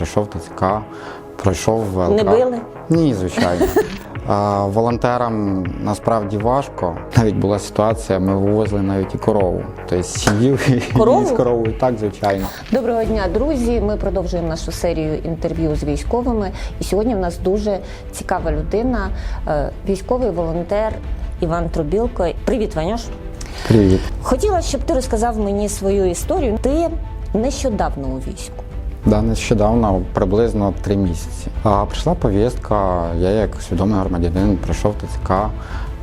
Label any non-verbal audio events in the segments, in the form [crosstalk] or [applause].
пройшов ТЦК, пройшов ВЛК. Не били? Ні, звичайно. А, волонтерам насправді важко. Навіть була ситуація, ми вивозили навіть і корову. Тобто сім'ю Корову? з коровою, так, звичайно. Доброго дня, друзі. Ми продовжуємо нашу серію інтерв'ю з військовими. І сьогодні в нас дуже цікава людина, е, військовий волонтер Іван Трубілко. Привіт, Ванюш. Привіт. Хотіла, щоб ти розказав мені свою історію. Ти нещодавно у війську. Да, нещодавно, приблизно три місяці. А прийшла повістка, я як свідомий громадянин пройшов ТЦК,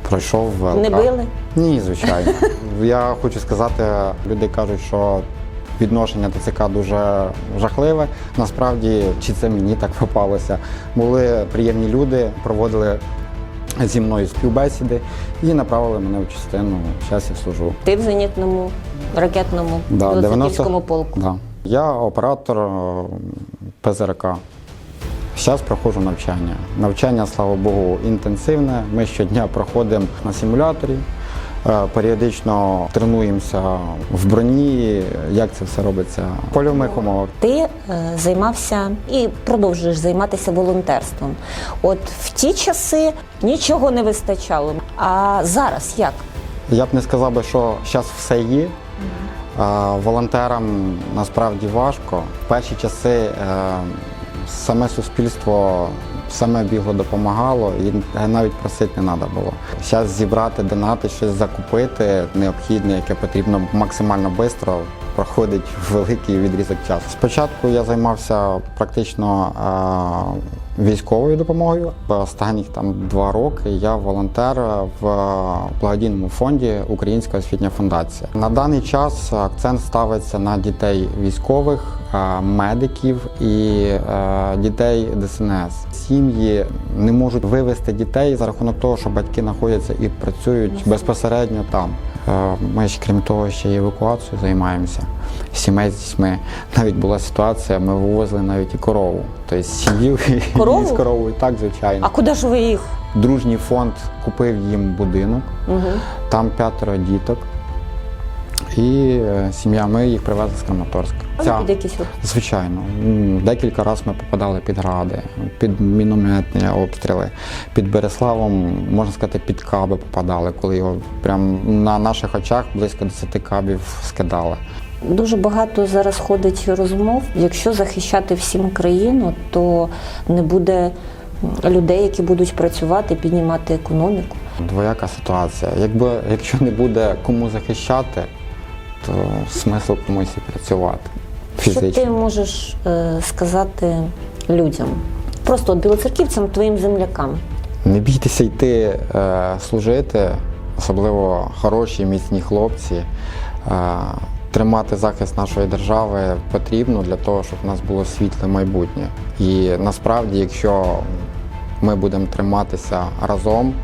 пройшов ВЛК. Не били? Ні, звичайно. [laughs] Я хочу сказати, люди кажуть, що відношення ТЦК дуже жахливе. Насправді, чи це мені так попалося. Були приємні люди, проводили зі мною співбесіди і направили мене в частину. Зараз я служу. Ти в зенітному ракетному Да, Білоцерківському полку. Да. Я оператор е, ПЗРК. Зараз проходжу навчання. Навчання, слава Богу, інтенсивне. Ми щодня проходимо на симуляторі, е, періодично тренуємося в броні, як це все робиться в польових умовах. Ти е, займався і продовжуєш займатися волонтерством. От в ті часи нічого не вистачало. А зараз як? Я б не сказав би, що зараз все є. Волонтерам насправді важко. В перші часи е, саме суспільство саме бігло допомагало і навіть просити не треба було. Зараз зібрати донати, щось закупити необхідне, яке потрібно максимально швидко, проходить [laughs] великий відрізок часу. Спочатку я займався практично е, військовою допомогою. Останніх там два роки я волонтер в благодійному фонді Українська освітня фундація. На даний час акцент ставиться на дітей військових, е, медиків і е, дітей ДСНС. Сім'ї не можуть вивезти дітей за рахунок того, що батьки знаходяться і працюють безпосередньо там. Е, Ми ж крім того, ще й евакуацією займаємося. Сімей з дітьми. Навіть була ситуація, ми вивозили навіть і корову. Тобто сім'ю [laughs] Корову? з коровою, так, звичайно. А куди ж ви їх? Дружній фонд купив їм будинок, Угу. там п'ятеро діток. І е, сім'я, ми їх привезли з Краматорська. Ця- Під якісь Звичайно, декілька разів ми попадали під гради, під мінометні обстріли, під Береславом, можна сказати, під каби попадали, коли його прямо на наших очах близько 10 кабів скидали. Дуже багато зараз ходить розмов. Якщо захищати всім країну, то не буде людей, які будуть працювати, піднімати економіку. Двояка ситуація. Якби якщо не буде кому захищати, то смисл комусь і працювати Що ти можеш е, сказати людям? Просто от білоцерківцям, твоїм землякам. Не бійтеся йти е, служити, особливо хороші, міцні хлопці. Е, тримати захист нашої держави потрібно для того, щоб в нас було світле майбутнє. І насправді, якщо ми будемо триматися разом,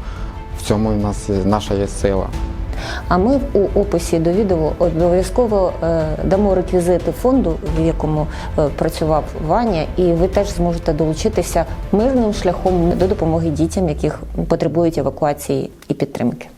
в цьому в нас наша є сила. А ми у описі до відео обов'язково е, дамо реквізити фонду, в якому е, працював Ваня, і ви теж зможете долучитися мирним шляхом до допомоги дітям, яких потребують евакуації і підтримки.